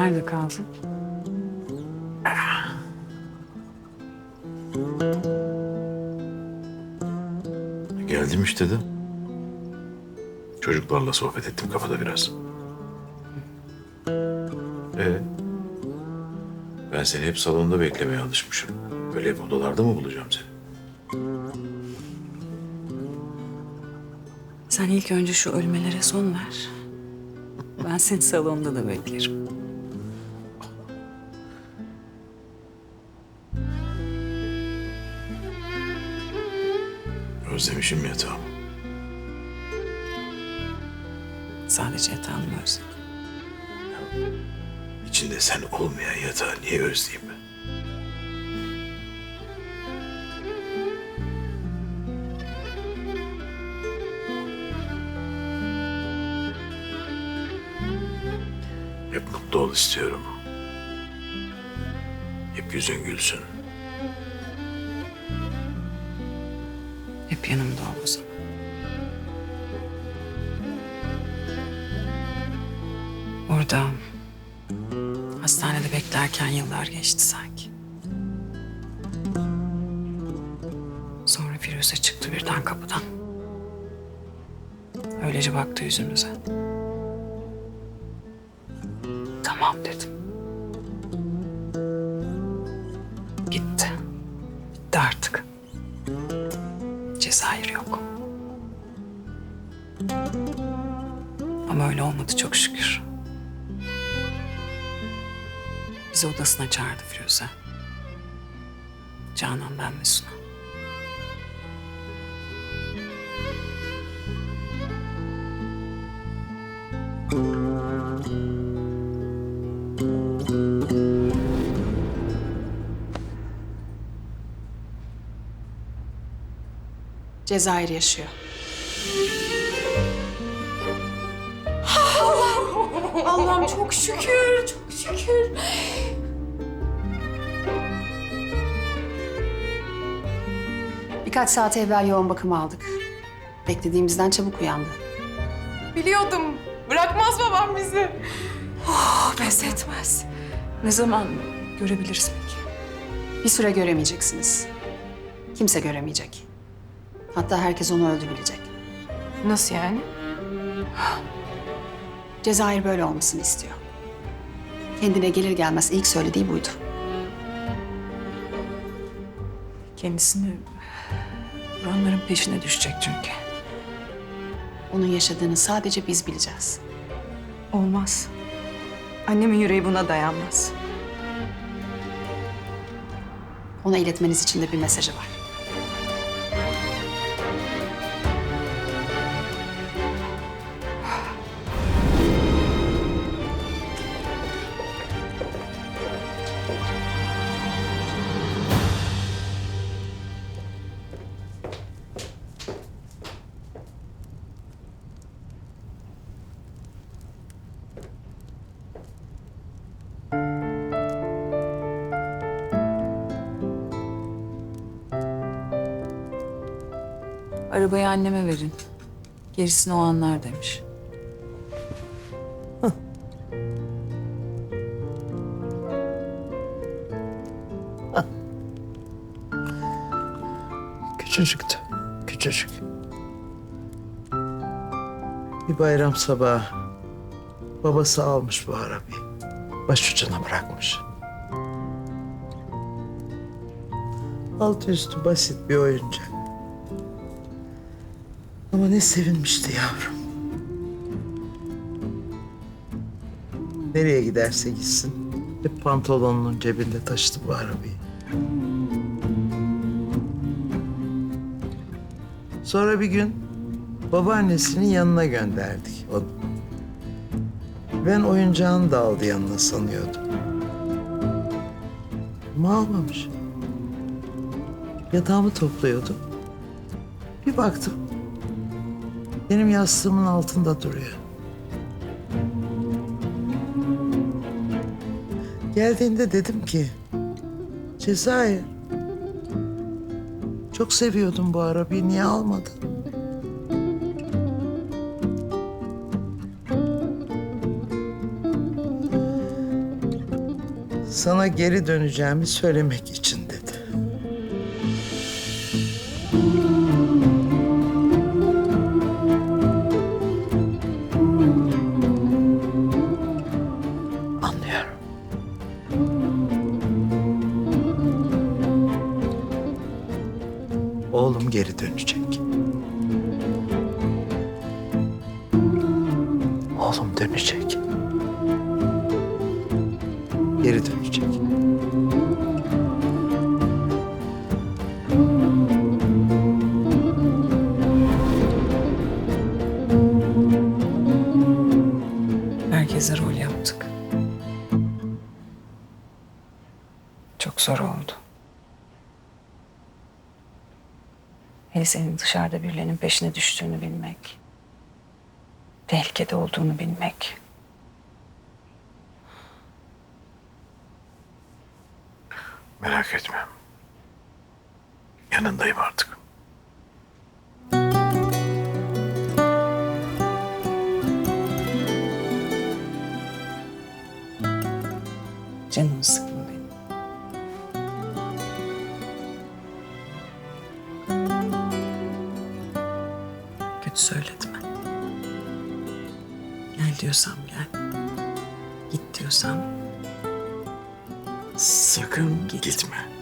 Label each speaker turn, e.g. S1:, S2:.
S1: Nerede kaldın?
S2: Geldim işte de. Çocuklarla sohbet ettim kafada biraz. Ee, ben seni hep salonda beklemeye alışmışım. Böyle hep odalarda mı bulacağım seni?
S1: Sen ilk önce şu ölmelere son ver. Ben seni salonda da beklerim.
S2: Özlemişim yatağımı.
S1: Sadece yatağını mı özledin?
S2: İçinde sen olmayan yatağı niye özleyeyim ben? Hep mutlu ol istiyorum. Hep yüzün gülsün.
S1: Hep yanımda ol o zaman. Orada hastanede beklerken yıllar geçti sanki. Sonra Firuze çıktı birden kapıdan. Öylece baktı yüzümüze. Tamam dedim. Gitti. Olmadı çok şükür. Bizi odasına çağırdı Firuze. Canan ben ve Suna.
S3: Cezayir yaşıyor.
S4: Allah'ım çok şükür, çok şükür.
S3: Birkaç saat evvel yoğun bakıma aldık. Beklediğimizden çabuk uyandı.
S4: Biliyordum. Bırakmaz babam bizi. Oh, pes etmez.
S1: Ne zaman görebiliriz peki?
S3: Bir süre göremeyeceksiniz. Kimse göremeyecek. Hatta herkes onu öldü bilecek.
S4: Nasıl yani?
S3: Cezayir böyle olmasını istiyor. Kendine gelir gelmez ilk söylediği buydu.
S1: Kendisini vuranların peşine düşecek çünkü.
S3: Onun yaşadığını sadece biz bileceğiz.
S4: Olmaz. Annemin yüreği buna dayanmaz.
S3: Ona iletmeniz için de bir mesajı var.
S1: Arabayı anneme verin. Gerisini o anlar demiş.
S5: Küçücüktü, küçücük. Bir bayram sabahı babası almış bu arabayı. Başucuna bırakmış. Altı üstü basit bir oyuncak. Ama ne sevinmişti yavrum. Nereye giderse gitsin hep pantolonunun cebinde taşıdı bu arabayı. Sonra bir gün babaannesinin yanına gönderdik onu. Ben oyuncağını da aldı yanına sanıyordum. Ama almamış. Yatağımı topluyordum. Bir baktım. Benim yastığımın altında duruyor. Geldiğinde dedim ki... Cezayir, çok seviyordum bu arabayı. Niye almadın? Sana geri döneceğimi söylemek için Geri dönecek. Oğlum dönecek. Geri dönecek.
S1: Herkese rol yaptık. Çok zor oldu. Hele senin dışarıda birilerinin peşine düştüğünü bilmek. Tehlikede olduğunu bilmek.
S2: Merak etme. Yanındayım artık.
S1: Canımı sıkma Kötü söyletme. Gel diyorsam gel. Git diyorsam sakın gitme.
S2: Gitme.